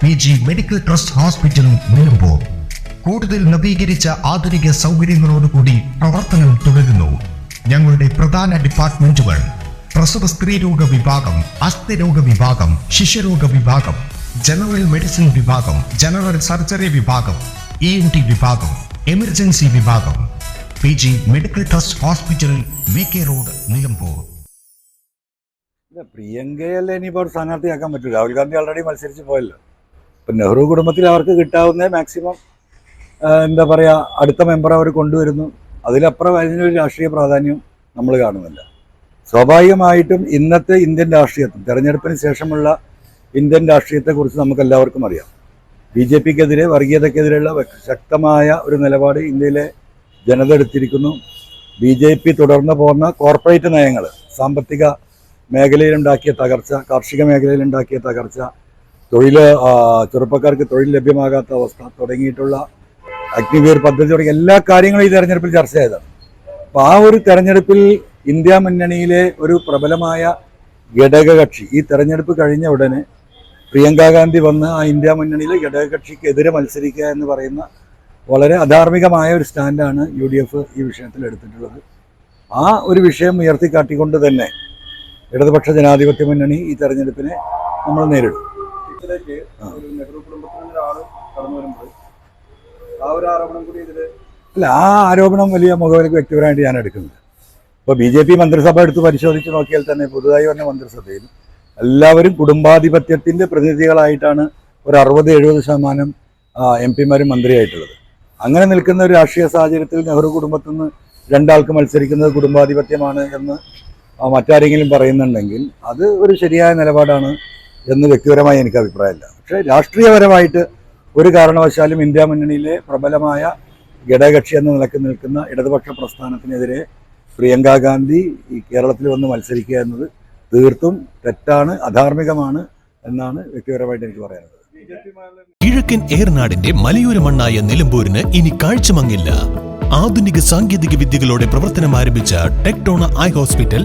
P G medical trust ഹോസ്പിറ്റലും നിലമ്പൂർ കൂടുതൽ നവീകരിച്ച ആധുനിക സൗകര്യങ്ങളോടുകൂടി പ്രവർത്തനം തുടരുന്നു. ഞങ്ങളുടെ പ്രധാന ഡിപ്പാർട്ട്മെന്റുകൾ പ്രസവ സ്ത്രീരോഗ വിഭാഗം അസ്ഥിരോഗ വിഭാഗം ശിശുരോഗ വിഭാഗം ജനറൽ മെഡിസിൻ വിഭാഗം ജനറൽ സർജറി വിഭാഗം ഇ എൻ ടി വിഭാഗം എമർജൻസി വിഭാഗം. P G medical trust hospital V K road Nilambur. പ്രിയങ്കയല്ലേ ഇനിയിപ്പോൾ ഒരു സ്ഥാനാർത്ഥിയാക്കാൻ പറ്റൂ. രാഹുൽ ഗാന്ധി ഓൾറെഡി മത്സരിച്ച് പോയല്ലോ. ഇപ്പം നെഹ്റു കുടുംബത്തിൽ അവർക്ക് കിട്ടാവുന്ന മാക്സിമം എന്താ പറയുക അടുത്ത മെമ്പർ അവർ കൊണ്ടുവരുന്നു. അതിലപ്പുറം അതിനൊരു രാഷ്ട്രീയ പ്രാധാന്യം നമ്മൾ കാണുന്നില്ല. സ്വാഭാവികമായിട്ടും ഇന്നത്തെ ഇന്ത്യൻ രാഷ്ട്രീയത്തിൽ തെരഞ്ഞെടുപ്പിന് ശേഷമുള്ള ഇന്ത്യൻ രാഷ്ട്രീയത്തെക്കുറിച്ച് നമുക്ക് എല്ലാവർക്കും അറിയാം. ബി ജെ പിക്കെതിരെ വർഗീയതയ്ക്കെതിരെയുള്ള ശക്തമായ ഒരു നിലപാട് ഇന്ത്യയിലെ ജനത എടുത്തിരിക്കുന്നു. ബി ജെ പി തുടർന്ന് പോകുന്ന കോർപ്പറേറ്റ് നയങ്ങൾ സാമ്പത്തിക മേഖലയിലുണ്ടാക്കിയ തകർച്ച കാർഷിക മേഖലയിലുണ്ടാക്കിയ തകർച്ച തൊഴിൽ ചെറുപ്പക്കാർക്ക് തൊഴിൽ ലഭ്യമാകാത്ത അവസ്ഥ തുടങ്ങിയിട്ടുള്ള അഗ്നിവീർ പദ്ധതി തുടങ്ങിയ എല്ലാ കാര്യങ്ങളും ഈ തെരഞ്ഞെടുപ്പിൽ ചർച്ച ചെയ്തതാണ്. അപ്പോൾ ആ ഒരു തെരഞ്ഞെടുപ്പിൽ ഇന്ത്യ മുന്നണിയിലെ ഒരു പ്രബലമായ ഘടകകക്ഷി ഈ തെരഞ്ഞെടുപ്പ് കഴിഞ്ഞ ഉടനെ പ്രിയങ്ക ഗാന്ധി വന്ന് ആ ഇന്ത്യ മുന്നണിയിലെ ഘടകകക്ഷിക്കെതിരെ മത്സരിക്കുക എന്ന് പറയുന്ന വളരെ അധാർമികമായ ഒരു സ്റ്റാൻഡാണ് യു ഡി എഫ് ഈ വിഷയത്തിൽ എടുത്തിട്ടുള്ളത്. ആ ഒരു വിഷയം ഉയർത്തിക്കാട്ടിക്കൊണ്ട് തന്നെ ഇടതുപക്ഷ ജനാധിപത്യ മുന്നണി ഈ തെരഞ്ഞെടുപ്പിനെ നമ്മൾ നേരിടും. ഇതിലേക്ക് ഒരു നെഹ്റു കുടുംബത്തിൽ ഒരാൾ കടന്നു വരുമ്പോൾ ആ ഒരു ആരോപണം കൂടി ഇതിൽ അല്ല ആ ആരോപണം വലിയ മുഖവിലേക്ക് വ്യക്തിപരമായിട്ട് ഞാൻ എടുക്കുന്നത് ഇപ്പോൾ ബി ജെ പി മന്ത്രിസഭ എടുത്ത് പരിശോധിച്ച് നോക്കിയാൽ തന്നെ പുതുതായി വന്ന മന്ത്രിസഭയിൽ എല്ലാവരും കുടുംബാധിപത്യത്തിന്റെ പ്രതിനിധികളായിട്ടാണ് ഒരു അറുപത് എഴുപത് ശതമാനം എം പിമാരും മന്ത്രിയായിട്ടുള്ളത്. അങ്ങനെ നിൽക്കുന്ന ഒരു രാഷ്ട്രീയ സാഹചര്യത്തിൽ നെഹ്റു കുടുംബത്തിൽ നിന്ന് രണ്ടാൾക്ക് മത്സരിക്കുന്നത് കുടുംബാധിപത്യമാണ് എന്ന് മറ്റാരെങ്കിലും പറയുന്നുണ്ടെങ്കിൽ അത് ഒരു ശരിയായ നിലപാടാണ് എന്ന് വ്യക്തിപരമായി എനിക്ക് അഭിപ്രായമില്ല. പക്ഷേ രാഷ്ട്രീയപരമായിട്ട് ഒരു കാരണവശാലും ഇന്ത്യ മുന്നണിയിലെ പ്രബലമായ ഘടകകക്ഷി എന്ന നിലയ്ക്ക് നിൽക്കുന്ന ഇടതുപക്ഷ പ്രസ്ഥാനത്തിനെതിരെ പ്രിയങ്ക ഗാന്ധി ഈ കേരളത്തിൽ വന്ന് മത്സരിക്കുക എന്നത് തീർത്തും തെറ്റാണ് അധാർമികമാണ് എന്നാണ് വ്യക്തിപരമായിട്ട് എനിക്ക് പറയാനുള്ളത്. കിഴക്കൻ ഏർനാടിന്റെ മലയോര മണ്ണായ നിലമ്പൂരിന് ഇനി കാഴ്ചമങ്ങില്ല. ആധുനിക സാങ്കേതിക വിദ്യകളോടെ പ്രവർത്തനം ആരംഭിച്ച ടെക്ടോണ ഐ ഹോസ്പിറ്റൽ